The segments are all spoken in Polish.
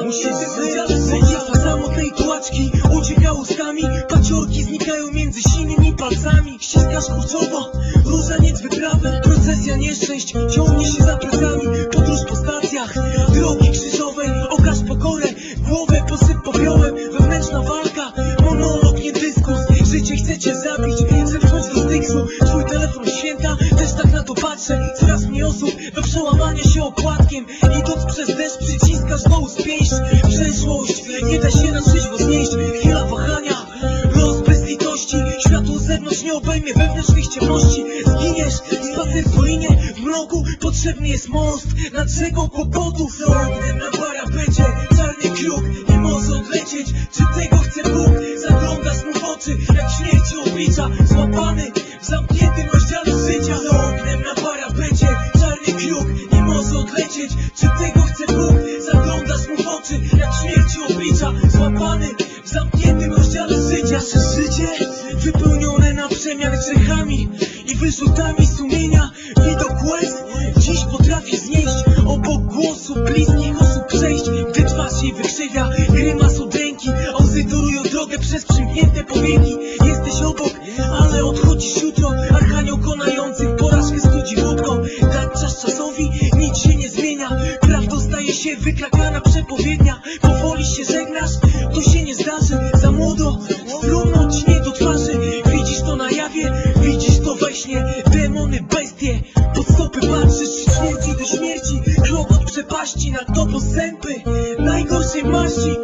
odlecieć z wydziale życia samotnej tułaczki. Ucieka ustami Paciorki znikają między silnymi palcami. Ściskasz kurczowo, różaniec wyprawy Procesja nieszczęść ciągnie się za plecami. Podróż po stacjach, drogi krzyżowej Okaż pokorę, głowę posyp popiołem Wewnętrzna walka, monolog, nie dyskurs. Życie chcecie zabić, zepchnąć do styksu Twój telefon święta, też tak na to patrzę. Coraz mniej osób do przełamania się opłatkiem Przeszłość, nie da się na trzeźwo znieść Chwila wahania, los bez litości. Światło z zewnątrz nie obejmie wewnętrznych ciemności. Zginiesz, spacer po linie W mroku. Potrzebny jest most Nad rzeką kłopotów. Na zamkniętym rozdziale życia Nasze życie wypełnione na przemian grzechami I wyrzutami sumienia. Widok łez dziś potrafi znieść. Obok głosu bliskich osób przejść. Gdy twarz jej wykrzywia Grymas od ręki Łzy torują drogę przez przymknięte powieki. Jesteś obok, ale odchodzisz jutro. Archanioł konający porażkę studzi wódką Dać czas czasowi, nic się nie zmienia. Prawda staje się wykrakana przepowiednia przepaści Na to postępy, najgorszej maści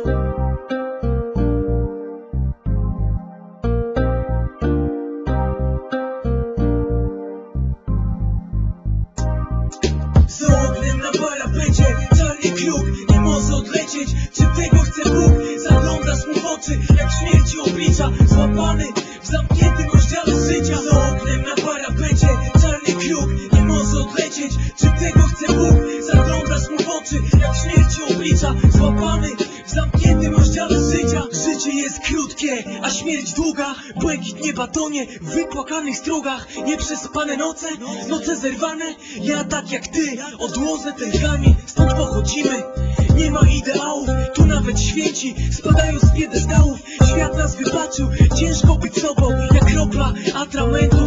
oczy Jak śmierci oblicza. Złapany w zamkniętym rozdziale życia. Życie jest krótkie, a śmierć długa. Błękit nieba tonie w wypłakanych strugach Nieprzespane noce, noce zerwane. Ja tak jak ty odłożę ten kamień Stąd pochodzimy. Nie ma ideałów, tu nawet święci spadają z piedestałów. Świat nas wybaczył, ciężko być sobą Jak kropla atramentu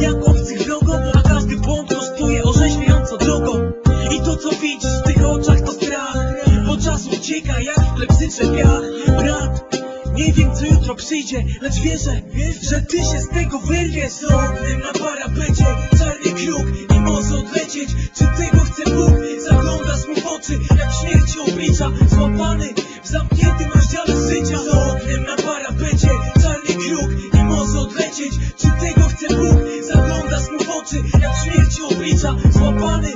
jak obcych wrogą A każdy błąd kosztuje orzeźwiająco drogą. I to co widzisz w tych oczach to strach Bo czas ucieka jak w klepsycze piach. Brat nie wiem co jutro przyjdzie, lecz wierzę, że ty się z tego wyrwiesz. Z oknem na parapecie, czarny kruk nie może odlecieć. Czy tego chce Bóg? Zaglądasz mu w oczy, jak śmierci oblicza. Złapany w zamkniętym oczy Jak śmierci oblicza Złapany